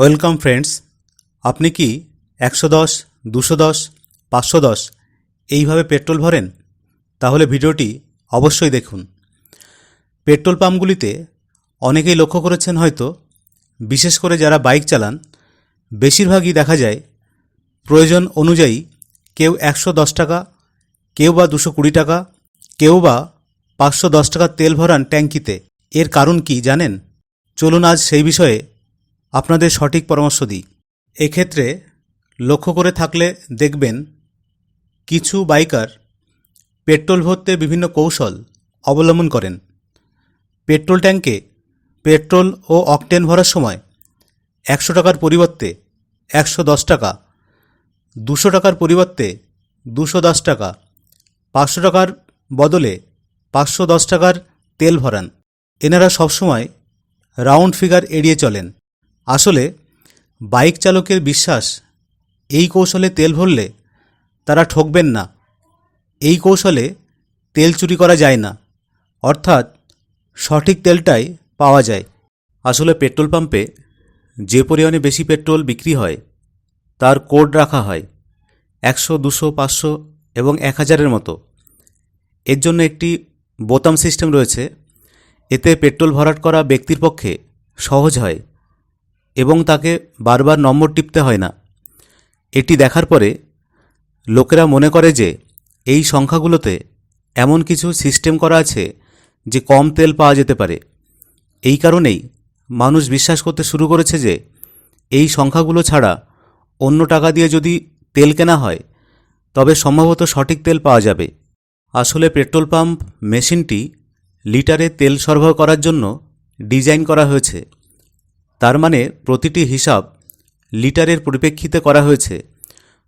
Welcome friends, আপনি কি একশো দশ, দুশো দশ, পাঁচশো দশ এইভাবে পেট্রোল ভরেন? তাহলে ভিডিওটি অবশ্যই দেখুন। পেট্রোল পাম্পগুলিতে অনেকেই লক্ষ্য করেছেন হয়তো, বিশেষ করে যারা বাইক চালান, বেশিরভাগই দেখা যায় প্রয়োজন অনুযায়ী কেউ একশো দশ টাকা, কেউ বা দুশো কুড়ি টাকা, কেউ বা পাঁচশো দশ টাকা তেল ভরান ট্যাঙ্কিতে। এর কারণ কি জানেন? চলুন আজ সেই বিষয়ে আপনাদের সঠিক পরামর্শ দিই। এক্ষেত্রে লক্ষ্য করে থাকলে দেখবেন কিছু বাইকার পেট্রোল ভরতে বিভিন্ন কৌশল অবলম্বন করেন। পেট্রোল ট্যাঙ্কে পেট্রোল ও অকটেন ভরার সময় একশো টাকার পরিবর্তে একশো দশ টাকা, দুশো টাকার পরিবর্তে দুশো দশ টাকা, পাঁচশো টাকার বদলে পাঁচশো দশ টাকার তেল ভরান। এনারা সবসময় রাউন্ড ফিগার এড়িয়ে চলেন। আসলে বাইক চালকের বিশ্বাস, এই কৌশলে তেল ভরলে তারা ঠকবেন না। এই কৌশলে তেল চুরি করা যায় না। অর্থাৎ সঠিক তেলটাই পাওয়া যায়। আসলে পেট্রোল পাম্পে যে পরিমাণে বেশি পেট্রোল বিক্রি হয়, তার কোড রাখা হয় একশো, দুশো, পাঁচশো এবং এক হাজারের মতো। এর জন্য একটি বোতাম সিস্টেম রয়েছে। এতে পেট্রোল ভরাট করা ব্যক্তির পক্ষে সহজ হয়। এবং তাকে বারবার নম্বর টিপতে হয় না। এটি দেখার পরে লোকেরা মনে করে যে এই সংখ্যাগুলোতে এমন কিছু সিস্টেম করা আছে যে কম তেল পাওয়া যেতে পারে। এই কারণেই মানুষ বিশ্বাস করতে শুরু করেছে যে এই সংখ্যাগুলো ছাড়া অন্য টাকা দিয়ে যদি তেল কেনা হয়, তবে সম্ভবত সঠিক তেল পাওয়া যাবে। আসলে পেট্রোল পাম্প মেশিনটি লিটারে তেল সরবরাহ করার জন্য ডিজাইন করা হয়েছে। তার মানে প্রতিটি হিসাব লিটারের পরিপ্রেক্ষিতে করা হয়েছে।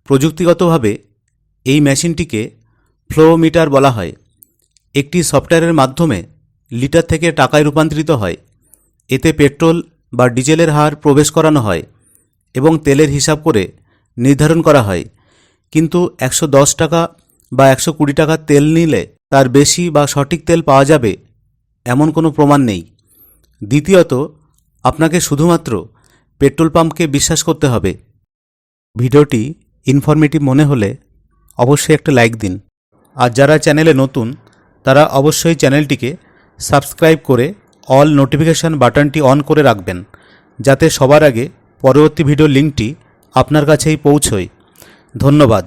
প্রযুক্তিগতভাবে এই মেশিনটিকে ফ্লো মিটার বলা হয়। একটি সফটওয়্যারের মাধ্যমে লিটার থেকে টাকায় রূপান্তরিত হয়। এতে পেট্রোল বা ডিজেলের হার প্রবেশ করানো হয় এবং তেলের হিসাব করে নির্ধারণ করা হয়। কিন্তু একশো দশ টাকা বা একশো কুড়ি টাকার তেল নিলে তার বেশি বা সঠিক তেল পাওয়া যাবে এমন কোনো প্রমাণ নেই। দ্বিতীয়ত আপনাকে শুধুমাত্র পেট্রোল পাম্পকে বিশ্বাস করতে হবে। ভিডিওটি ইনফরমেটিভ মনে হলে অবশ্যই একটা লাইক দিন। আর যারা চ্যানেলে নতুন, তারা অবশ্যই চ্যানেলটিকে সাবস্ক্রাইব করে অল নোটিফিকেশান বাটনটি অন করে রাখবেন, যাতে সবার আগে পরবর্তী ভিডিও লিঙ্কটি আপনার কাছেই পৌঁছয়। ধন্যবাদ।